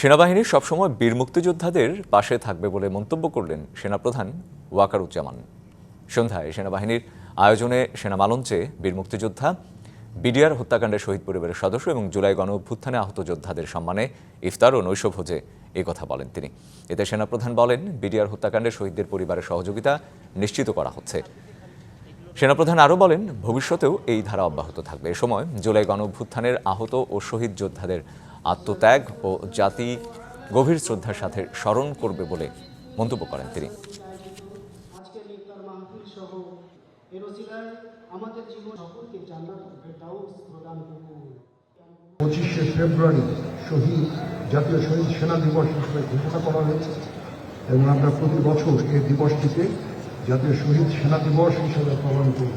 সেনাবাহিনী সবসময় বীর মুক্তিযোদ্ধাদের পাশে থাকবে বলে মন্তব্য করলেন সেনাপ্রধান ওয়াকারুজ্জামান। সন্ধ্যায় সেনাবাহিনীর আয়োজনে সেনা মালঞ্চে বীর মুক্তিযোদ্ধা, বিডিআর হত্যাকাণ্ডের শহীদ পরিবারের সদস্য এবং জুলাই গণ অভ্যুত্থানে আহত যোদ্ধাদের সম্মানে ইফতার ও নৈশভোজে এই কথা বলেন তিনি। এতে সেনাপ্রধান বলেন, বিডিআর হত্যাকাণ্ডে শহীদদের পরিবারের সহযোগিতা নিশ্চিত করা হচ্ছে। সেনাপ্রধান আরও বলেন, ভবিষ্যতেও এই ধারা অব্যাহত থাকবে। এ সময় জুলাই গণ অভ্যুত্থানের আহত ও শহীদ যোদ্ধাদের আত্মত্যাগ ও জাতি গভীর শ্রদ্ধার সাথে স্মরণ করবে বলে মন্তব্য করেন তিনি। পঁচিশে ফেব্রুয়ারি শহীদ জাতীয় শহীদ সেনা দিবস হিসেবে ঘোষণা করা হয়েছে এবং আমরা প্রতি বছর এই দিবসটিকে জাতীয় শহীদ সেনা দিবস হিসেবে পালন করব।